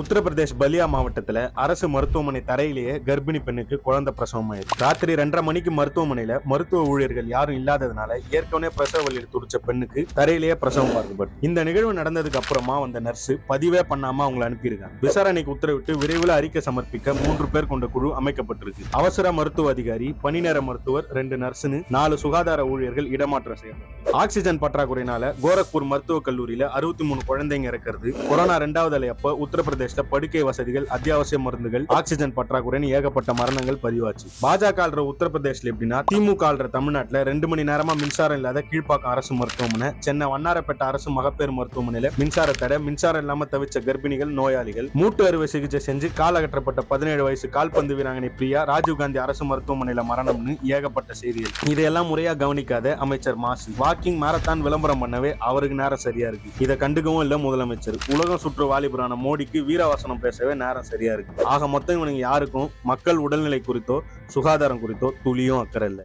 உத்தரப்பிரதேஷ் பலியா மாவட்டத்துல அரசு மருத்துவமனை தரையிலேயே கர்ப்பிணி பெண்ணுக்கு குழந்தை பிரசவம் ஆயிடுச்சு ராத்திரி ரெண்டரை மணிக்கு மருத்துவமனையில மருத்துவ ஊழியர்கள் யாரும் இல்லாததுனால ஏற்கனவே பிரசவ வலியில் துடிச்ச பெண்ணுக்கு தரையிலேயே பிரசவம் பார்க்கப்பட்டு இந்த நிகழ்வு நடந்ததுக்கு அப்புறமா வந்த நர்ஸ் பதிவே பண்ணாம அவங்களை அனுப்பியிருக்காங்க. விசாரணைக்கு உத்தரவிட்டு விரைவில் அறிக்கை சமர்ப்பிக்க மூன்று பேர் கொண்ட குழு அமைக்கப்பட்டிருக்கு. அவசர மருத்துவ அதிகாரி பணிநேர மருத்துவர் ரெண்டு நர்ஸ்னு நாலு சுகாதார ஊழியர்கள் இடமாற்றம் செய்யப்பட்டது ஆக்சிஜன் பற்றாக்குறையினால கோரக்பூர் மருத்துவக் கல்லூரியில அறுபத்தி மூணு குழந்தைங்க இறக்கிறது. கொரோனா ரெண்டாவது அலையப்ப அப்ப பிரதேசத்துல படுக்கை வசதிகள் அத்தியாவசிய மருந்துகள் ஆக்சிஜன் பற்றாக்குறைன்னு ஏகப்பட்ட மரணங்கள் பதிவாச்சு. பாஜக ஆள்ற உத்தரப்பிரதேஷ்ல எப்படின்னா திமுக ஆள்ற தமிழ்நாட்டுல ரெண்டு மணி நேரமா மின்சாரம் இல்லாத கீழ்ப்பாக்கம் அரசு மருத்துவமனை சென்னை வண்ணாரப்பேட்டை அரசு மகப்பேறு மருத்துவமனையில மின்சார தடை மின்சாரம் இல்லாம தவிச்ச கர்ப்பிணிகள் நோயாளிகள். மூட்டு அறுவை சிகிச்சை செஞ்சு காலகட்டப்பட்ட பதினேழு வயசு கால்பந்து வீராங்கனை பிரியா ராஜீவ்காந்தி அரசு மருத்துவமனையில மரணம்னு ஏகப்பட்ட செய்திகள் இதையெல்லாம் முறையா கவனிக்காத அமைச்சர் மாசு. வாக்கிங் மாரத்தான் விளம்பரம் பண்ணவே அவருக்கு நேரம் சரியா இருக்கு. இதை கண்டுக்கவும் இல்ல முதலமைச்சர். உலகம் சுற்று வாலிபரான மோடிக்கு வீரவாசனம் பேசவே நேரம் சரியா இருக்கு. ஆக மொத்தம் இவனுங்க யாருக்கும் மக்கள் உடல்நிலை குறித்தோ சுகாதாரம் குறித்தோ துளியும் அக்கறை இல்லை.